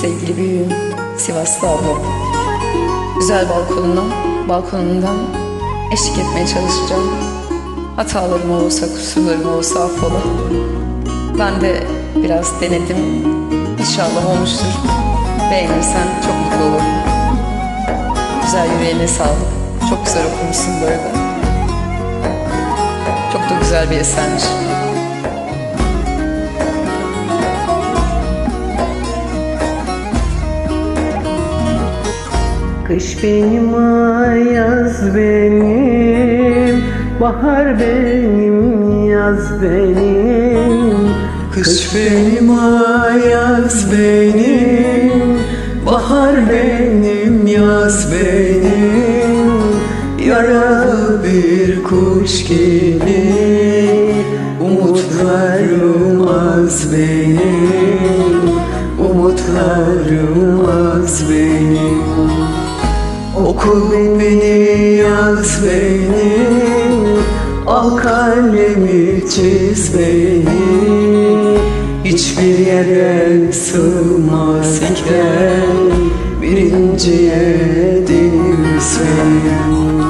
Sevgili büyüğüm, Sivaslı ablam. Güzel balkonuna, balkonundan eşlik etmeye çalışacağım. Hatalarım olursa, kusurlarım olursa affola. Ben de biraz denedim. İnşallah olmuştur. Beğenirsen çok mutlu olurum. Güzel yüreğine sağlık. Çok güzel okumuşsun bu arada. Çok da güzel bir esermiş. Kış benim, yaz benim, bahar benim, yaz benim. Kış benim, yaz benim, bahar benim, yaz benim. Yaralı bir kuş gibi, umutlarım az benim, umutlarım az benim. Oku beni yaz beni Al kalemi çiz beni. Hiçbir yere sığmaz iken Birinciye deniz beni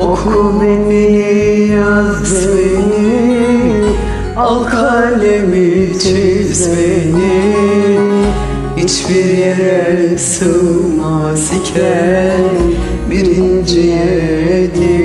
Oku beni yaz beni Al kalemi çiz beni Hiçbir yere sığmaz iken Birinciye diz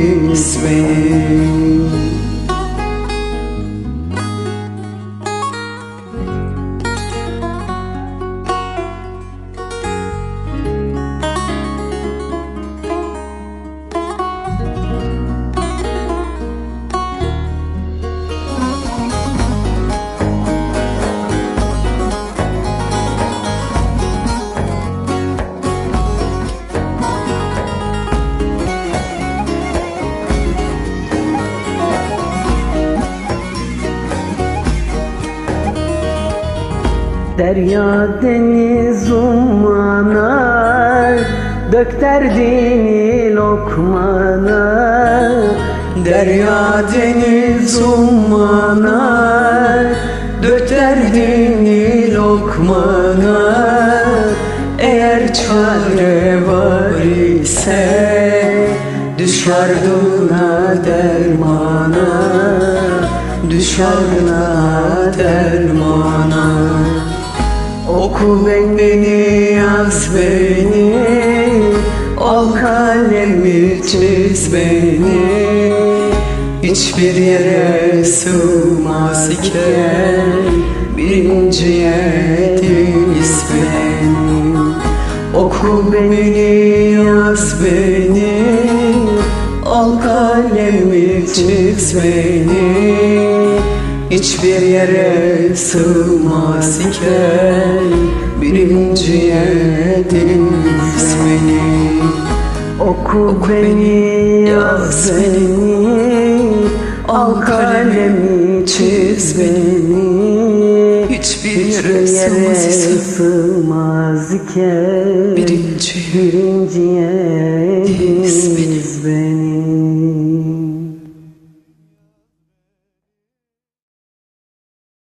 Derya deniz umana Dök derdini lokmana. Derya deniz umana Dök derdini lokmana. Eğer çare var ise Düş ardına dermana Düş ardına dermana Oku beni yaz beni. Al kalemi çiz beni. Hiçbir yere sığmaz iken Birinciye diz beni. Oku beni yaz beni. Al kalemi çiz beni Hiçbir yere sığmaz iken Birinciye diz beni. Oku beni yaz beni Al kalemi çiz beni. Hiçbir yere sığmaz iken Birinci Birinciye diz beni